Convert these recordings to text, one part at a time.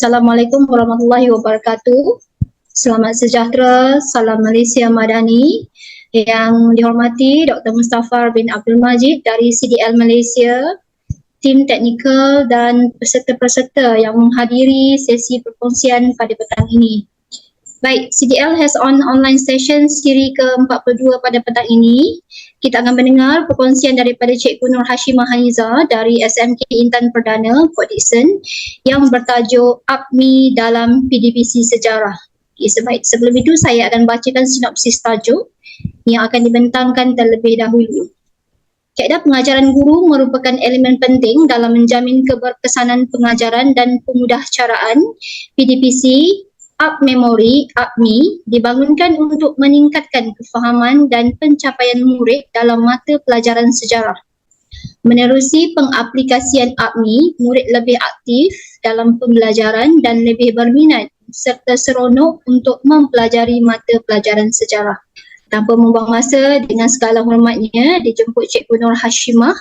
Assalamualaikum warahmatullahi wabarakatuh. Selamat sejahtera, salam Malaysia Madani. Yang dihormati Dr. Mustafa bin Abdul Majid dari CDL Malaysia, tim teknikal dan peserta-peserta yang menghadiri sesi perkongsian pada petang ini. Baik, CDL has on online session siri ke-42 pada petang ini. Kita akan mendengar perkongsian daripada Cikgu Nur Hashimah Haniza dari SMK Intan Perdana, Port Dickson yang bertajuk APMI dalam PDPC Sejarah. Okay, sebaik sebelum itu saya akan bacakan sinopsis tajuk yang akan dibentangkan terlebih dahulu. Kaedah pengajaran guru merupakan elemen penting dalam menjamin keberkesanan pengajaran dan pemudah caraan PDPC Up Memory, UPMI, dibangunkan untuk meningkatkan kefahaman dan pencapaian murid dalam mata pelajaran sejarah. Menerusi pengaplikasian UPMI, murid lebih aktif dalam pembelajaran dan lebih berminat serta seronok untuk mempelajari mata pelajaran sejarah. Tanpa membuang masa, dengan segala hormatnya, dijemput Cikgu Nur Hashimah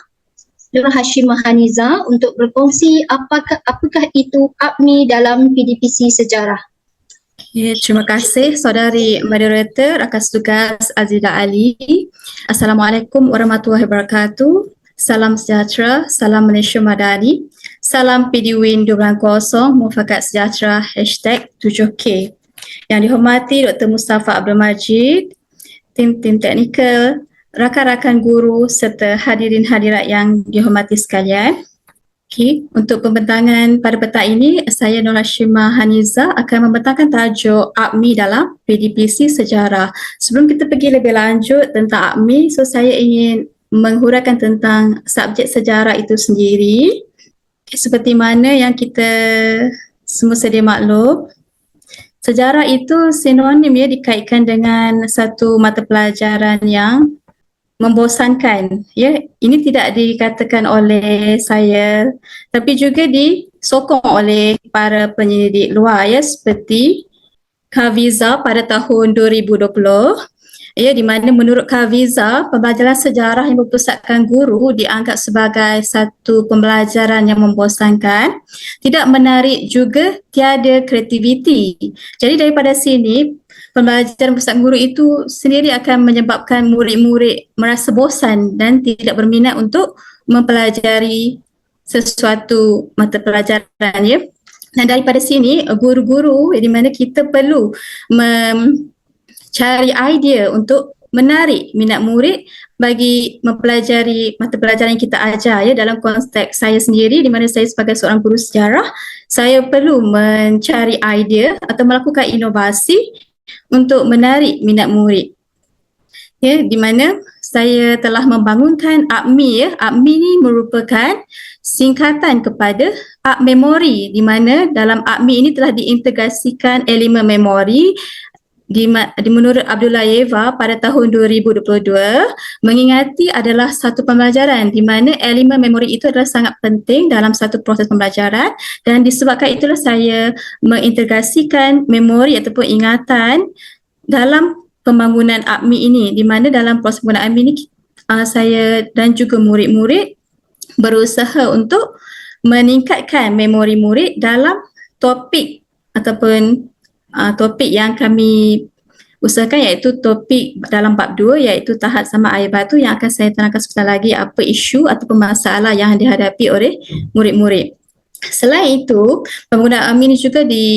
Nur Hashimah Haniza untuk berkongsi apakah, apakah itu UPMI dalam PDPC sejarah. Ya, terima kasih saudari moderator rakan tugas Aziza Ali. Assalamualaikum warahmatullahi wabarakatuh. Salam sejahtera, salam Malaysia Madani. Salam PDWIN 2.0, mufakat sejahtera, hashtag 7K. Yang dihormati Dr. Mustafa Abdul Majid, tim-tim teknikal, rakan-rakan guru serta hadirin hadirat yang dihormati sekalian. Okay. Untuk pembentangan pada petang ini, saya Nur Hashimah Haniza akan membentangkan tajuk APMI dalam PDPC Sejarah. Sebelum kita pergi lebih lanjut tentang APMI, so saya ingin menghuraikan tentang subjek sejarah itu sendiri. Okay. Seperti mana yang kita semua sedia maklum, sejarah itu sinonim ya dikaitkan dengan satu mata pelajaran yang membosankan. Ya ini tidak dikatakan oleh saya tapi juga disokong oleh para penyelidik luar ya seperti Kaviza pada tahun 2020 ya di mana menurut Kaviza pembelajaran sejarah yang berpusatkan guru dianggap sebagai satu pembelajaran yang membosankan tidak menarik juga tiada kreativiti. Jadi daripada sini pembelajaran pusat guru itu sendiri akan menyebabkan murid-murid merasa bosan dan tidak berminat untuk mempelajari sesuatu mata pelajaran ya. Dan daripada sini guru-guru di mana kita perlu mencari idea untuk menarik minat murid bagi mempelajari mata pelajaran yang kita ajar ya dalam konteks saya sendiri di mana saya sebagai seorang guru sejarah saya perlu mencari idea atau melakukan inovasi untuk menarik minat murid. Ya, di mana saya telah membangunkan APMI ya. APMI ini merupakan singkatan kepada Ap Memori di mana dalam APMI ini telah diintegrasikan elemen memori di, di menurut Abdullah Yeva pada tahun 2022 mengingati adalah satu pembelajaran di mana elemen memori itu adalah sangat penting dalam satu proses pembelajaran dan disebabkan itulah saya mengintegrasikan memori ataupun ingatan dalam pembangunan APMI ini di mana dalam proses penggunaan APMI ini uh, saya dan juga murid-murid berusaha untuk meningkatkan memori murid dalam topik ataupun uh, topik yang kami usahakan iaitu topik dalam bab 2 iaitu tahap sama air batu yang akan saya terangkan sebentar lagi apa isu atau masalah yang dihadapi oleh murid-murid. Selain itu, penggunaan amin juga di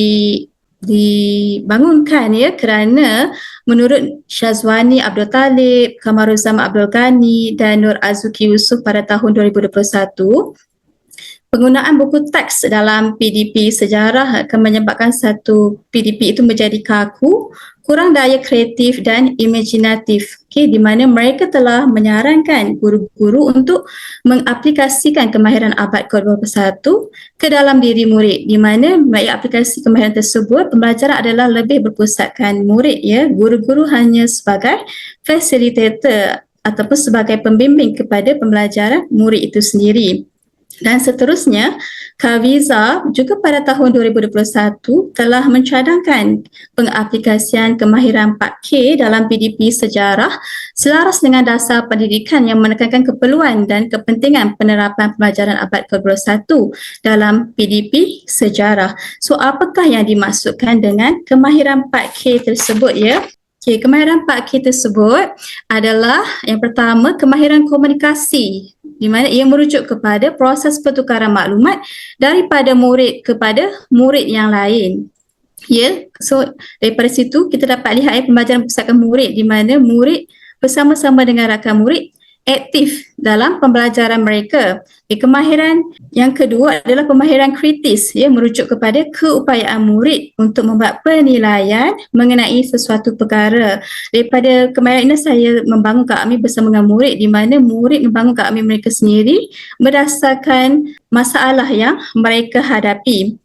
dibangunkan ya kerana menurut Syazwani Abdul Talib, Kamaruzam Abdul Ghani dan Nur Azuki Yusuf pada tahun 2021 penggunaan buku teks dalam PDP sejarah akan menyebabkan satu PDP itu menjadi kaku, kurang daya kreatif dan imajinatif. Okay, di mana mereka telah menyarankan guru-guru untuk mengaplikasikan kemahiran abad ke-21 ke dalam diri murid di mana melalui aplikasi kemahiran tersebut pembelajaran adalah lebih berpusatkan murid ya guru-guru hanya sebagai facilitator ataupun sebagai pembimbing kepada pembelajaran murid itu sendiri. Dan seterusnya, Kaviza juga pada tahun 2021 telah mencadangkan pengaplikasian kemahiran 4K dalam PDP sejarah selaras dengan dasar pendidikan yang menekankan keperluan dan kepentingan penerapan pelajaran abad ke-21 dalam PDP sejarah. So apakah yang dimaksudkan dengan kemahiran 4K tersebut ya? Okay, kemahiran 4K tersebut adalah yang pertama kemahiran komunikasi di mana ia merujuk kepada proses pertukaran maklumat daripada murid kepada murid yang lain. Ya, yeah. so daripada situ kita dapat lihat ya, pembelajaran pusaka murid di mana murid bersama-sama dengan rakan murid aktif dalam pembelajaran mereka. Okay, kemahiran yang kedua adalah pemahiran kritis ya merujuk kepada keupayaan murid untuk membuat penilaian mengenai sesuatu perkara. Daripada kemahiran ini saya membangun kami bersama dengan murid di mana murid membangun kami mereka sendiri berdasarkan masalah yang mereka hadapi.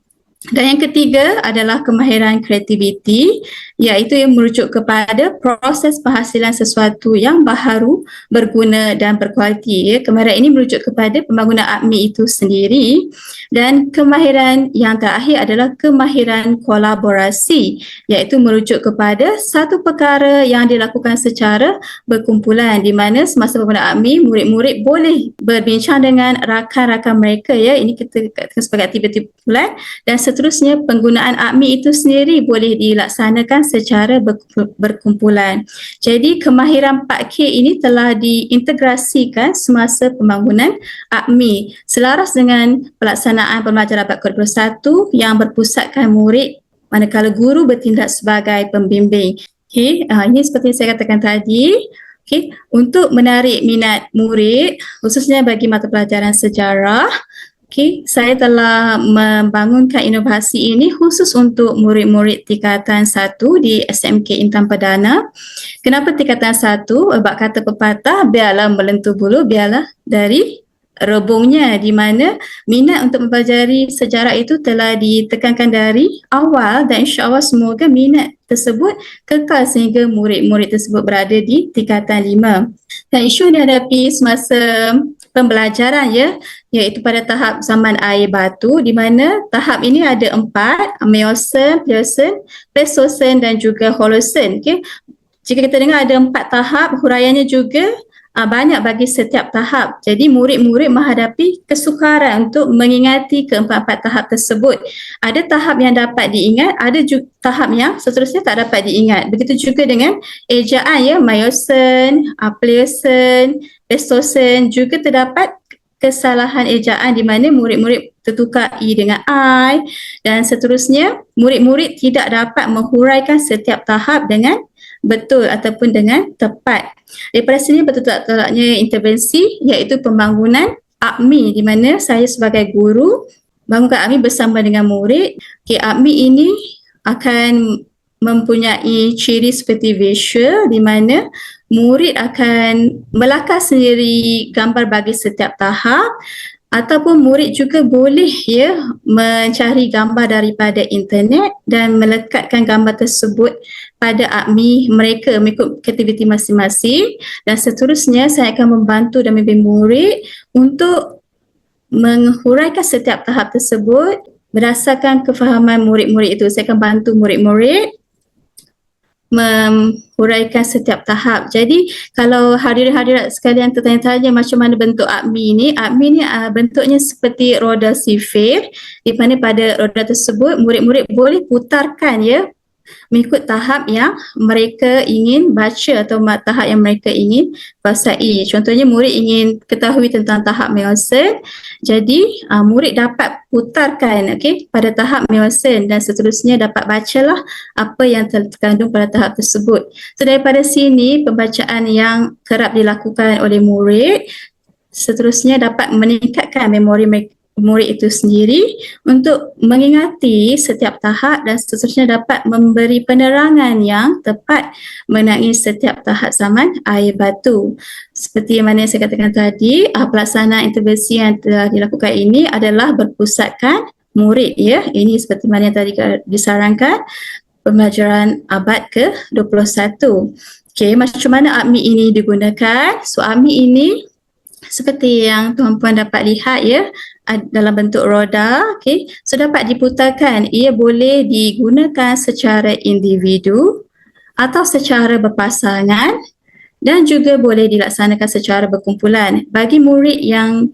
Dan yang ketiga adalah kemahiran kreativiti iaitu yang merujuk kepada proses penghasilan sesuatu yang baharu, berguna dan berkualiti. Ya. Kemahiran ini merujuk kepada pembangunan APMI itu sendiri dan kemahiran yang terakhir adalah kemahiran kolaborasi iaitu merujuk kepada satu perkara yang dilakukan secara berkumpulan di mana semasa pembangunan APMI murid-murid boleh berbincang dengan rakan-rakan mereka ya ini kita katakan sebagai aktiviti kumpulan dan seterusnya penggunaan AMI itu sendiri boleh dilaksanakan secara berkumpulan. Jadi kemahiran 4K ini telah diintegrasikan semasa pembangunan AMI selaras dengan pelaksanaan pembelajaran abad ke-21 yang berpusatkan murid manakala guru bertindak sebagai pembimbing. Okay, uh, ini seperti saya katakan tadi, Okay, untuk menarik minat murid khususnya bagi mata pelajaran sejarah, Okay, saya telah membangunkan inovasi ini khusus untuk murid-murid tingkatan satu di SMK Intan Perdana. Kenapa tingkatan satu? Sebab kata pepatah, biarlah melentur bulu, biarlah dari rebungnya di mana minat untuk mempelajari sejarah itu telah ditekankan dari awal dan insyaAllah semoga minat tersebut kekal sehingga murid-murid tersebut berada di tingkatan lima. Dan isu yang dihadapi semasa pembelajaran ya iaitu pada tahap zaman air batu di mana tahap ini ada empat Meosen, Pliocene, Pleistocene dan juga Holocene okay. jika kita dengar ada empat tahap huraiannya juga uh, banyak bagi setiap tahap. Jadi murid-murid menghadapi kesukaran untuk mengingati keempat-empat tahap tersebut. Ada tahap yang dapat diingat ada juga tahap yang seterusnya tak dapat diingat. Begitu juga dengan ejaan ya Meosen, uh, Pliocene Pleistocene juga terdapat kesalahan ejaan di mana murid-murid tertukar i dengan i dan seterusnya. Murid-murid tidak dapat menghuraikan setiap tahap dengan betul ataupun dengan tepat. Daripada sini betul-betulnya intervensi iaitu pembangunan APMI di mana saya sebagai guru bangunkan APMI bersama dengan murid. Okay, APMI ini akan mempunyai ciri seperti visual di mana murid akan melakar sendiri gambar bagi setiap tahap ataupun murid juga boleh ya mencari gambar daripada internet dan melekatkan gambar tersebut pada APMI mereka mengikut aktiviti masing-masing. Dan seterusnya saya akan membantu dan membimbing murid untuk menghuraikan setiap tahap tersebut berdasarkan kefahaman murid-murid itu. Saya akan bantu murid-murid menghuraikan setiap tahap. Jadi kalau hadirin-hadirat sekalian tertanya-tanya macam mana bentuk APMI ini, APMI ini uh, bentuknya seperti roda sifir di mana pada roda tersebut murid-murid boleh putarkan ya mengikut tahap yang mereka ingin baca atau tahap yang mereka ingin kuasai. Contohnya murid ingin ketahui tentang tahap Meosen, jadi uh, murid dapat putarkan okay, pada tahap Meosen dan seterusnya dapat bacalah apa yang terkandung pada tahap tersebut. So daripada sini pembacaan yang kerap dilakukan oleh murid seterusnya dapat meningkatkan memori mereka murid itu sendiri untuk mengingati setiap tahap dan seterusnya dapat memberi penerangan yang tepat mengenai setiap tahap zaman air batu. Seperti mana yang saya katakan tadi, ah, pelaksanaan intervensi yang telah dilakukan ini adalah berpusatkan murid ya. Ini seperti mana yang tadi disarankan pembelajaran abad ke-21. Okey, macam mana AMI ini digunakan? So AMI ini seperti yang tuan-puan dapat lihat ya, dalam bentuk roda, okay. So dapat diputarkan. Ia boleh digunakan secara individu atau secara berpasangan dan juga boleh dilaksanakan secara berkumpulan. Bagi murid yang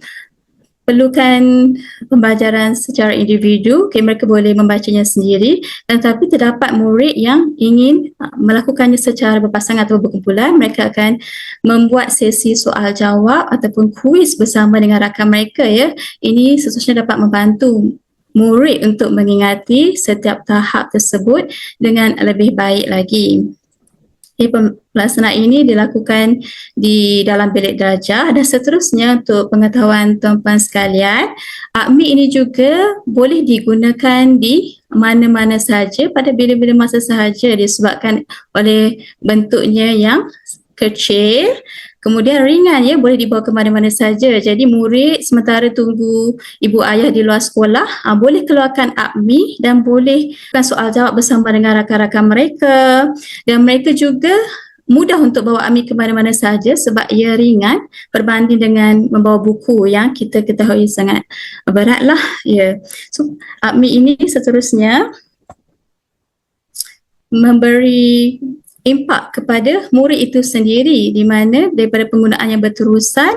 perlukan pembelajaran secara individu, okay, mereka boleh membacanya sendiri dan tapi terdapat murid yang ingin uh, melakukannya secara berpasangan atau berkumpulan, mereka akan membuat sesi soal jawab ataupun kuis bersama dengan rakan mereka ya. Ini seterusnya dapat membantu murid untuk mengingati setiap tahap tersebut dengan lebih baik lagi. Okay, pelaksanaan ini dilakukan di dalam bilik darjah dan seterusnya untuk pengetahuan tuan-tuan sekalian, AKMI ini juga boleh digunakan di mana-mana sahaja pada bila-bila masa sahaja disebabkan oleh bentuknya yang kecil Kemudian ringan ya boleh dibawa ke mana-mana saja. Jadi murid sementara tunggu ibu ayah di luar sekolah uh, boleh keluarkan APMI dan boleh kan soal jawab bersama dengan rakan-rakan mereka dan mereka juga mudah untuk bawa AMI ke mana-mana saja sebab ia ringan berbanding dengan membawa buku yang kita ketahui sangat beratlah ya. So AMI ini seterusnya memberi impak kepada murid itu sendiri di mana daripada penggunaan yang berterusan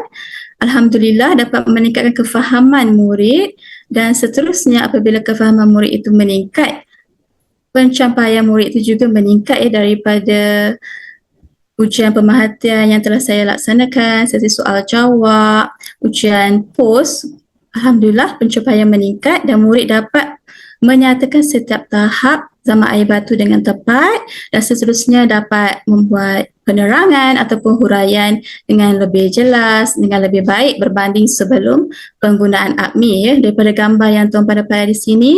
Alhamdulillah dapat meningkatkan kefahaman murid dan seterusnya apabila kefahaman murid itu meningkat pencapaian murid itu juga meningkat ya daripada ujian pemerhatian yang telah saya laksanakan, sesi soal jawab, ujian pos, Alhamdulillah pencapaian meningkat dan murid dapat menyatakan setiap tahap zaman air batu dengan tepat dan seterusnya dapat membuat penerangan ataupun huraian dengan lebih jelas, dengan lebih baik berbanding sebelum penggunaan APMI ya. Daripada gambar yang tuan pada dapat di sini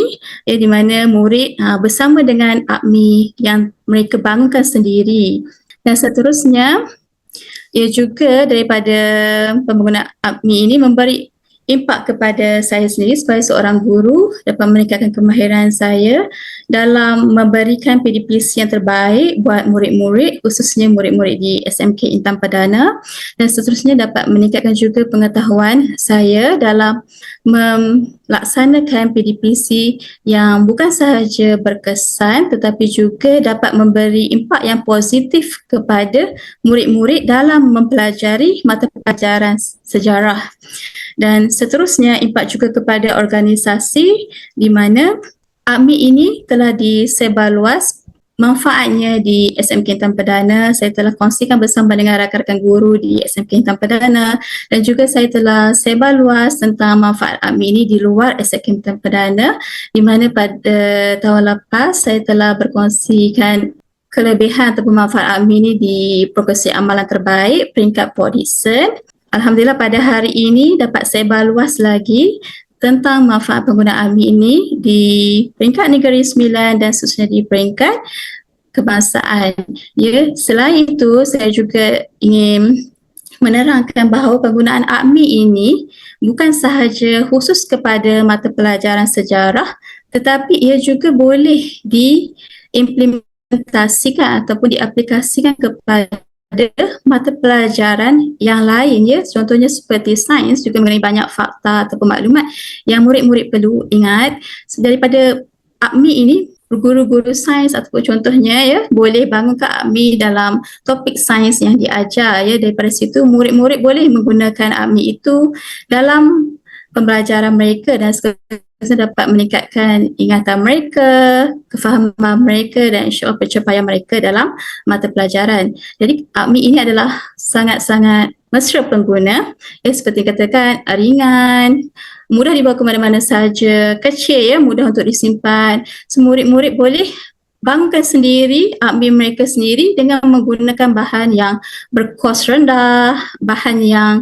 ya di mana murid ha, bersama dengan APMI yang mereka bangunkan sendiri. Dan seterusnya ia juga daripada penggunaan APMI ini memberi impak kepada saya sendiri sebagai seorang guru dapat meningkatkan kemahiran saya dalam memberikan PDPC yang terbaik buat murid-murid khususnya murid-murid di SMK Intan Padana dan seterusnya dapat meningkatkan juga pengetahuan saya dalam melaksanakan PDPC yang bukan sahaja berkesan tetapi juga dapat memberi impak yang positif kepada murid-murid dalam mempelajari mata pelajaran sejarah dan seterusnya impak juga kepada organisasi di mana AMI ini telah disebar luas manfaatnya di SMK Intan Perdana. Saya telah kongsikan bersama dengan rakan-rakan guru di SMK Intan Perdana dan juga saya telah sebar luas tentang manfaat AMI ini di luar SMK Intan Perdana di mana pada tahun lepas saya telah berkongsikan kelebihan atau manfaat AMI ini di progresi amalan terbaik peringkat Podison Alhamdulillah pada hari ini dapat sebar luas lagi tentang manfaat penggunaan AMI ini di peringkat negeri sembilan dan seterusnya di peringkat kebangsaan. Ya, selain itu saya juga ingin menerangkan bahawa penggunaan AMI ini bukan sahaja khusus kepada mata pelajaran sejarah tetapi ia juga boleh diimplementasikan ataupun diaplikasikan kepada ada mata pelajaran yang lain ya. Contohnya seperti sains juga mengenai banyak fakta atau maklumat yang murid-murid perlu ingat. Daripada APMI ini guru-guru sains ataupun contohnya ya boleh bangun ke APMI dalam topik sains yang diajar ya. Daripada situ murid-murid boleh menggunakan APMI itu dalam pembelajaran mereka dan saya dapat meningkatkan ingatan mereka, kefahaman mereka dan insyaAllah pencapaian mereka dalam mata pelajaran. Jadi AMI ini adalah sangat-sangat mesra pengguna. Ya, seperti katakan ringan, mudah dibawa ke mana-mana saja, kecil ya, mudah untuk disimpan. So, murid-murid boleh bangunkan sendiri, ambil mereka sendiri dengan menggunakan bahan yang berkos rendah, bahan yang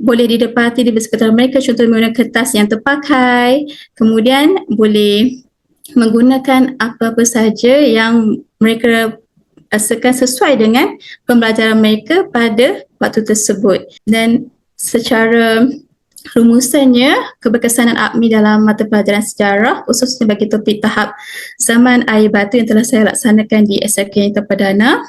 boleh didapati di sekitar mereka. Contoh menggunakan kertas yang terpakai. Kemudian boleh menggunakan apa-apa sahaja yang mereka rasakan sesuai dengan pembelajaran mereka pada waktu tersebut. Dan secara rumusannya keberkesanan APMI dalam mata pelajaran sejarah khususnya bagi topik tahap zaman air batu yang telah saya laksanakan di SLK Interperdana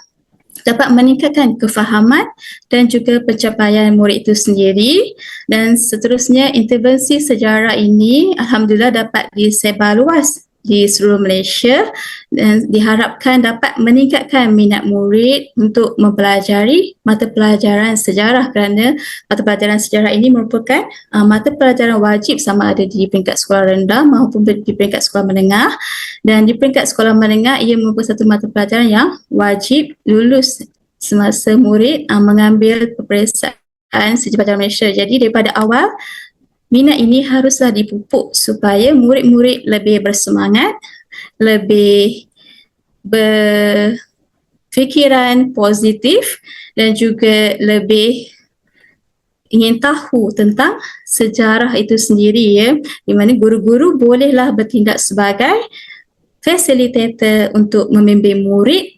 dapat meningkatkan kefahaman dan juga pencapaian murid itu sendiri. Dan seterusnya intervensi sejarah ini alhamdulillah dapat disebarluas di seluruh Malaysia dan diharapkan dapat meningkatkan minat murid untuk mempelajari mata pelajaran sejarah kerana mata pelajaran sejarah ini merupakan uh, mata pelajaran wajib sama ada di peringkat sekolah rendah maupun di peringkat sekolah menengah dan di peringkat sekolah menengah ia merupakan satu mata pelajaran yang wajib lulus semasa murid uh, mengambil peperiksaan sejarah Malaysia. Jadi daripada awal minat ini haruslah dipupuk supaya murid-murid lebih bersemangat, lebih berfikiran positif dan juga lebih ingin tahu tentang sejarah itu sendiri ya. Di mana guru-guru bolehlah bertindak sebagai facilitator untuk membimbing murid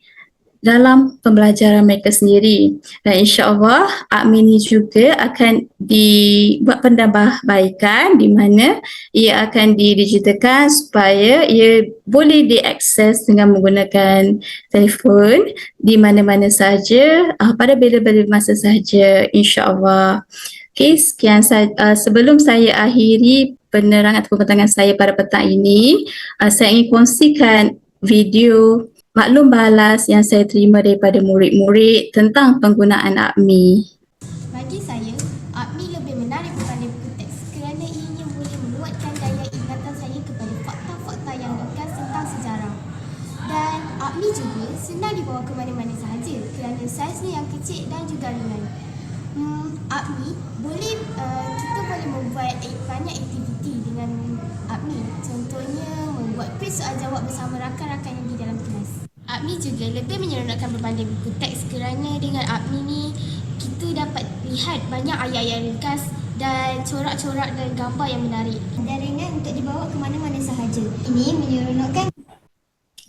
dalam pembelajaran mereka sendiri dan insyaAllah APMI ini juga akan dibuat penambahbaikan di mana ia akan didigitalkan supaya ia boleh diakses dengan menggunakan telefon di mana-mana sahaja uh, pada bila-bila masa sahaja insyaAllah. Okay, sekian saya, uh, sebelum saya akhiri penerangan atau pembentangan saya pada petang ini, uh, saya ingin kongsikan video maklum balas yang saya terima daripada murid-murid tentang penggunaan APMI. Bagi saya, APMI lebih menarik berbanding buku teks kerana ianya boleh menguatkan daya ingatan saya kepada fakta-fakta yang ringkas tentang sejarah. Dan APMI juga senang dibawa ke mana-mana sahaja kerana saiznya yang kecil dan juga ringan. Hmm, APMI boleh uh, kita boleh membuat eh, banyak aktiviti dengan APMI. Contohnya membuat kuis soal jawab bersama rakan-rakan yang di dalam kelas. APMI juga lebih menyeronokkan berbanding buku teks kerana dengan APMI ni kita dapat lihat banyak ayat-ayat ringkas dan corak-corak dan gambar yang menarik. Dan ringan untuk dibawa ke mana-mana sahaja. Ini menyeronokkan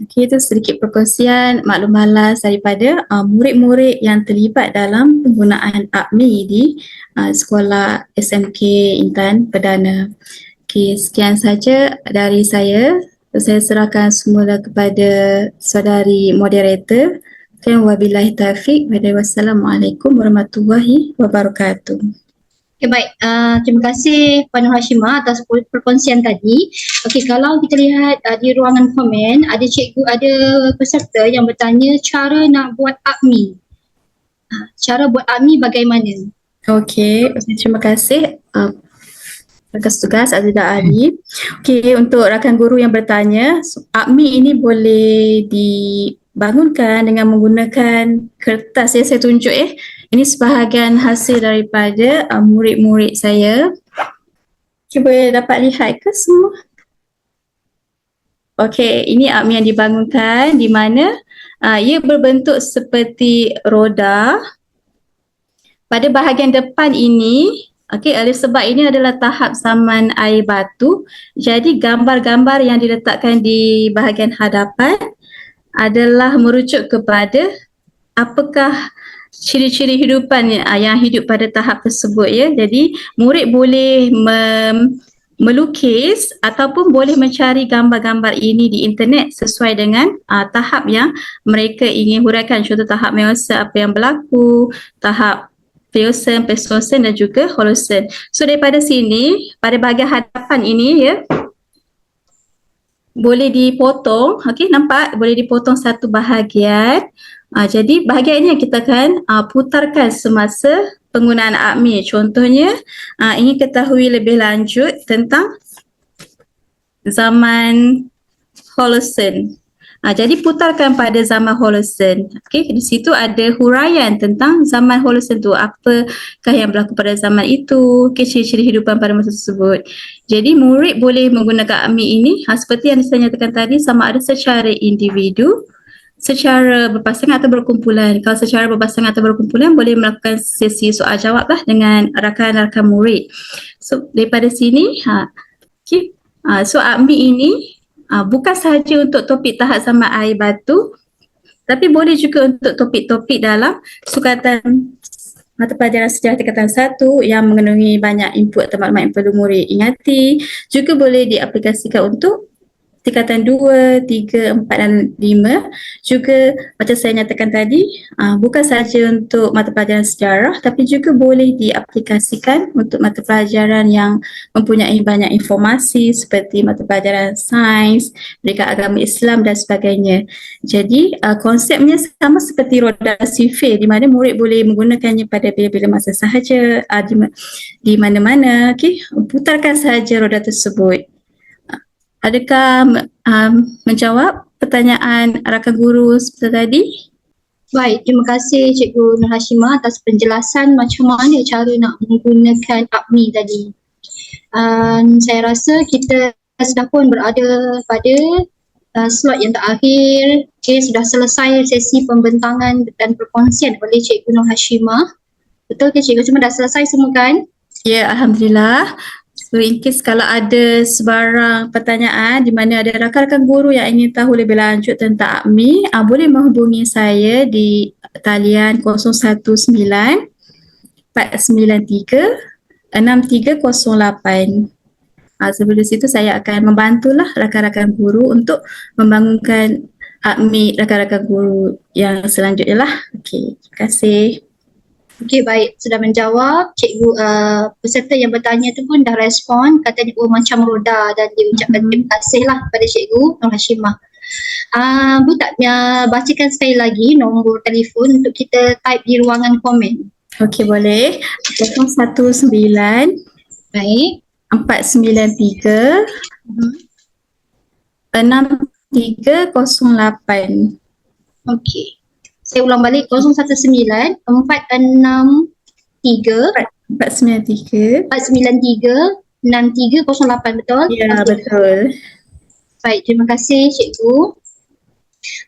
Okey, itu sedikit perkongsian maklum balas daripada uh, murid-murid yang terlibat dalam penggunaan APMI di uh, Sekolah SMK Intan Perdana. Okey, sekian saja dari saya. Saya serahkan semula kepada saudari moderator. Dan wabillahi taufiq. Wassalamualaikum warahmatullahi wabarakatuh. Okay, baik. Uh, terima kasih Puan Hashimah atas perkongsian tadi. Okey, kalau kita lihat uh, di ruangan komen, ada cikgu, ada peserta yang bertanya cara nak buat APMI. Uh, cara buat APMI bagaimana? Okey, terima kasih. Uh, Rakan tugas Aziza Ali. Okey, untuk rakan guru yang bertanya, APMI ini boleh dibangunkan dengan menggunakan kertas ya saya tunjuk eh. Ini sebahagian hasil daripada uh, murid-murid saya. Cuba dapat lihat ke semua? Okey, ini APMI yang dibangunkan di mana uh, ia berbentuk seperti roda. Pada bahagian depan ini Okey, oleh sebab ini adalah tahap zaman air batu. Jadi gambar-gambar yang diletakkan di bahagian hadapan adalah merujuk kepada apakah ciri-ciri hidupan yang hidup pada tahap tersebut ya. Jadi murid boleh mem- melukis ataupun boleh mencari gambar-gambar ini di internet sesuai dengan uh, tahap yang mereka ingin huraikan. Contoh tahap meosa apa yang berlaku, tahap Pearson, Pearson dan juga Holoson. So daripada sini, pada bahagian hadapan ini ya, boleh dipotong, okey nampak boleh dipotong satu bahagian. Uh, jadi bahagian ini yang kita akan uh, putarkan semasa penggunaan APMI. Contohnya uh, ingin ketahui lebih lanjut tentang zaman Holoson. Ha, jadi putarkan pada zaman Holocene. Okey, di situ ada huraian tentang zaman Holocene tu. Apakah yang berlaku pada zaman itu, okay, ciri-ciri hidupan pada masa tersebut. Jadi murid boleh menggunakan AMI ini ha, seperti yang saya nyatakan tadi sama ada secara individu, secara berpasangan atau berkumpulan. Kalau secara berpasangan atau berkumpulan boleh melakukan sesi soal jawab lah dengan rakan-rakan murid. So daripada sini, ha, okay. Ha, so AMI ini uh, bukan sahaja untuk topik tahap sama air batu tapi boleh juga untuk topik-topik dalam sukatan mata pelajaran sejarah tingkatan satu yang mengandungi banyak input atau maklumat yang perlu murid ingati. Juga boleh diaplikasikan untuk tingkatan 2, 3, 4 dan 5 juga macam saya nyatakan tadi uh, bukan saja untuk mata pelajaran sejarah tapi juga boleh diaplikasikan untuk mata pelajaran yang mempunyai banyak informasi seperti mata pelajaran sains, mereka agama Islam dan sebagainya. Jadi uh, konsepnya sama seperti roda sifir di mana murid boleh menggunakannya pada bila-bila masa sahaja uh, di, di mana-mana okey? Putarkan sahaja roda tersebut Adakah um, menjawab pertanyaan rakan guru seperti tadi? Baik, terima kasih Cikgu Nur Hashimah atas penjelasan macam mana cara nak menggunakan APMI tadi. Um, saya rasa kita sudah pun berada pada uh, slot yang terakhir. Okay, sudah selesai sesi pembentangan dan perkongsian oleh Cikgu Nur Hashimah. Betul ke Cikgu? Cuma dah selesai semua kan? Ya, Alhamdulillah. So in case kalau ada sebarang pertanyaan di mana ada rakan-rakan guru yang ingin tahu lebih lanjut tentang APMI, uh, boleh menghubungi saya di talian 019 493 6308. Uh, sebelum situ saya akan membantulah rakan-rakan guru untuk membangunkan APMI rakan-rakan guru yang selanjutnya lah. Okey, terima kasih. Okey baik sudah menjawab cikgu uh, peserta yang bertanya tu pun dah respon katanya oh macam roda dan dia ucapkan Mhm. terima kasih lah kepada cikgu Nur Hashimah. Uh, Bu tak uh, bacakan sekali lagi nombor telefon untuk kita type di ruangan komen. Okey boleh. 019 Baik. 493 Mhm. 6308. Okey. Saya ulang balik 019 463 493. 493 6308 betul? Ya, betul. Baik, terima kasih Cikgu.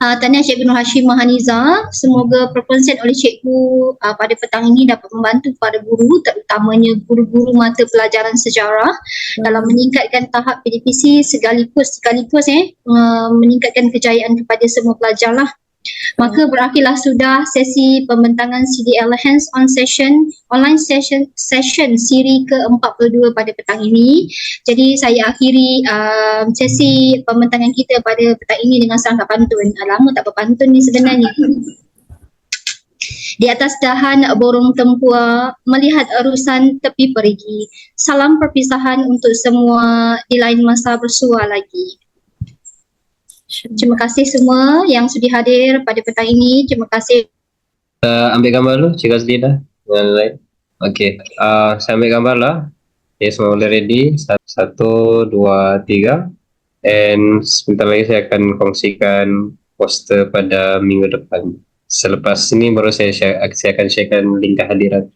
Uh, Tahniah Cikgu Nur Hashimah Haniza. Semoga perkongsian oleh Cikgu uh, pada petang ini dapat membantu para guru terutamanya guru-guru mata pelajaran sejarah dalam meningkatkan tahap PDPC sekaligus sekaligus eh uh, meningkatkan kejayaan kepada semua pelajar lah. Maka berakhirlah sudah sesi pembentangan CDL hands-on session, online session session siri ke-42 pada petang ini. Jadi saya akhiri um, sesi pembentangan kita pada petang ini dengan sangka pantun. Ah, Lama tak berpantun ni sebenarnya. Di atas dahan borong tempua, melihat arusan tepi perigi. Salam perpisahan untuk semua di lain masa bersua lagi. Terima kasih semua yang sudi hadir pada petang ini. Terima kasih Uh, ambil gambar dulu, Cik Azli dah. Dengan lain. Okay, uh, saya ambil gambar lah. Okay, semua boleh ready. Satu, satu, dua, tiga. And sebentar lagi saya akan kongsikan poster pada minggu depan. Selepas ini baru saya, share, saya akan sharekan link kehadiran.